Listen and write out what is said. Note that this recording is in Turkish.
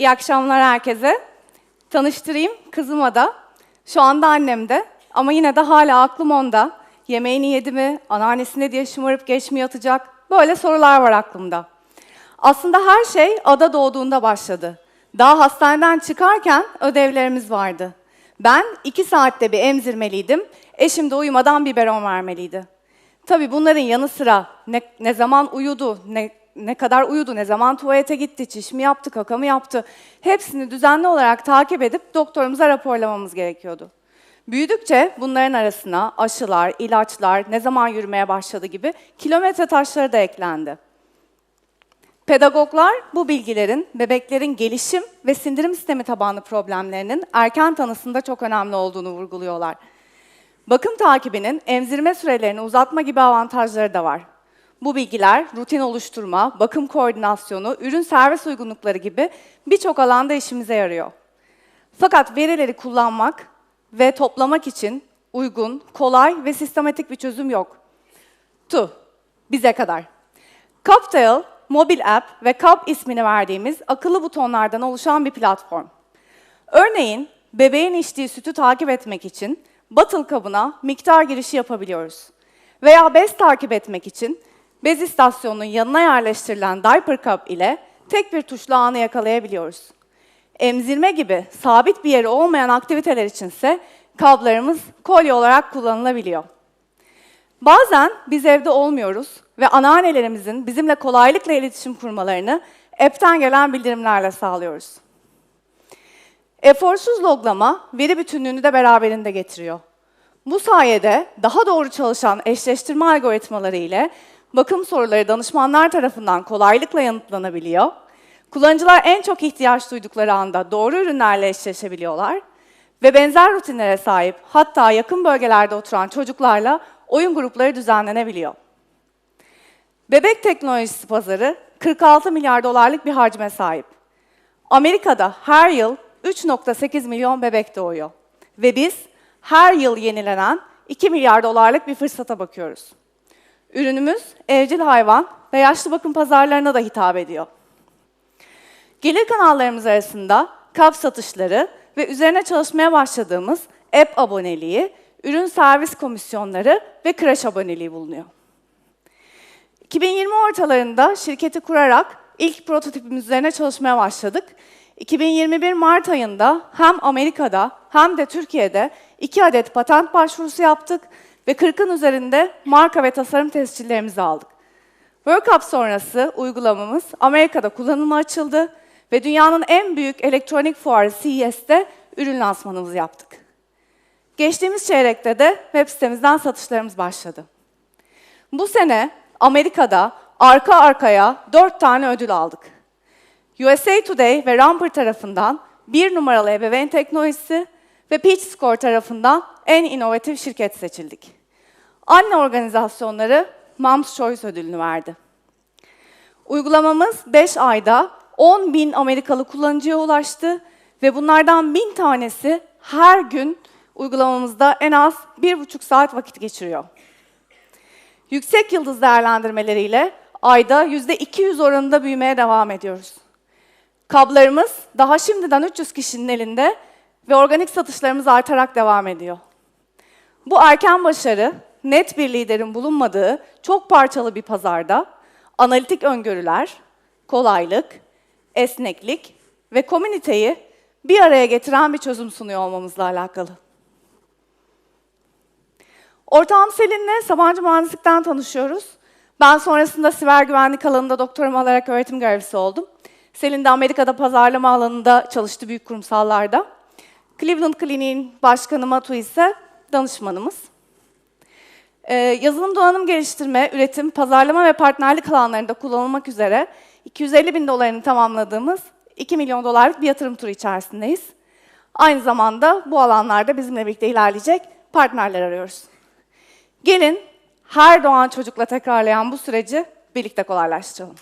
İyi akşamlar herkese. Tanıştırayım kızım Ada. Şu anda annem de ama yine de hala aklım onda. Yemeğini yedi mi, anneannesine diye şımarıp geç mi yatacak? Böyle sorular var aklımda. Aslında her şey Ada doğduğunda başladı. Daha hastaneden çıkarken ödevlerimiz vardı. Ben iki saatte bir emzirmeliydim, eşim de uyumadan biberon vermeliydi. Tabii bunların yanı sıra ne, ne zaman uyudu, ne, ne kadar uyudu, ne zaman tuvalete gitti, çiş mi yaptı, kaka mı yaptı, hepsini düzenli olarak takip edip doktorumuza raporlamamız gerekiyordu. Büyüdükçe bunların arasına aşılar, ilaçlar, ne zaman yürümeye başladı gibi kilometre taşları da eklendi. Pedagoglar bu bilgilerin bebeklerin gelişim ve sindirim sistemi tabanlı problemlerinin erken tanısında çok önemli olduğunu vurguluyorlar. Bakım takibinin emzirme sürelerini uzatma gibi avantajları da var. Bu bilgiler rutin oluşturma, bakım koordinasyonu, ürün servis uygunlukları gibi birçok alanda işimize yarıyor. Fakat verileri kullanmak ve toplamak için uygun, kolay ve sistematik bir çözüm yok. Tu, bize kadar. Cuptail, mobil app ve Cup ismini verdiğimiz akıllı butonlardan oluşan bir platform. Örneğin, bebeğin içtiği sütü takip etmek için bottle kabına miktar girişi yapabiliyoruz. Veya bez takip etmek için bez istasyonunun yanına yerleştirilen diaper cup ile tek bir tuşla anı yakalayabiliyoruz. Emzirme gibi sabit bir yeri olmayan aktiviteler içinse kablarımız kolye olarak kullanılabiliyor. Bazen biz evde olmuyoruz ve anneannelerimizin bizimle kolaylıkla iletişim kurmalarını app'ten gelen bildirimlerle sağlıyoruz. Eforsuz loglama veri bütünlüğünü de beraberinde getiriyor. Bu sayede daha doğru çalışan eşleştirme algoritmaları ile bakım soruları danışmanlar tarafından kolaylıkla yanıtlanabiliyor. Kullanıcılar en çok ihtiyaç duydukları anda doğru ürünlerle eşleşebiliyorlar ve benzer rutinlere sahip hatta yakın bölgelerde oturan çocuklarla oyun grupları düzenlenebiliyor. Bebek teknolojisi pazarı 46 milyar dolarlık bir hacme sahip. Amerika'da her yıl 3.8 milyon bebek doğuyor. Ve biz her yıl yenilenen 2 milyar dolarlık bir fırsata bakıyoruz. Ürünümüz evcil hayvan ve yaşlı bakım pazarlarına da hitap ediyor. Gelir kanallarımız arasında kap satışları ve üzerine çalışmaya başladığımız app aboneliği, ürün servis komisyonları ve kreş aboneliği bulunuyor. 2020 ortalarında şirketi kurarak ilk prototipimiz üzerine çalışmaya başladık. 2021 Mart ayında hem Amerika'da hem de Türkiye'de iki adet patent başvurusu yaptık ve 40'ın üzerinde marka ve tasarım tescillerimizi aldık. World Cup sonrası uygulamamız Amerika'da kullanıma açıldı ve dünyanın en büyük elektronik fuarı CES'te ürün lansmanımızı yaptık. Geçtiğimiz çeyrekte de web sitemizden satışlarımız başladı. Bu sene Amerika'da arka arkaya dört tane ödül aldık. USA Today ve Ramper tarafından bir numaralı ebeveyn teknolojisi ve Peach Score tarafından en inovatif şirket seçildik. Anne organizasyonları Mom's Choice ödülünü verdi. Uygulamamız 5 ayda 10 bin Amerikalı kullanıcıya ulaştı ve bunlardan bin tanesi her gün uygulamamızda en az bir buçuk saat vakit geçiriyor. Yüksek yıldız değerlendirmeleriyle ayda %200 oranında büyümeye devam ediyoruz. Kablarımız daha şimdiden 300 kişinin elinde ve organik satışlarımız artarak devam ediyor. Bu erken başarı, net bir liderin bulunmadığı çok parçalı bir pazarda analitik öngörüler, kolaylık, esneklik ve komüniteyi bir araya getiren bir çözüm sunuyor olmamızla alakalı. Ortağım Selin'le Sabancı Mühendislik'ten tanışıyoruz. Ben sonrasında siber güvenlik alanında doktoramı alarak öğretim görevlisi oldum. Selin de Amerika'da pazarlama alanında çalıştı büyük kurumsallarda. Cleveland Clinic'in başkanı Matu ise danışmanımız. Ee, yazılım donanım geliştirme, üretim, pazarlama ve partnerlik alanlarında kullanılmak üzere 250 bin dolarını tamamladığımız 2 milyon dolarlık bir yatırım turu içerisindeyiz. Aynı zamanda bu alanlarda bizimle birlikte ilerleyecek partnerler arıyoruz. Gelin her doğan çocukla tekrarlayan bu süreci birlikte kolaylaştıralım.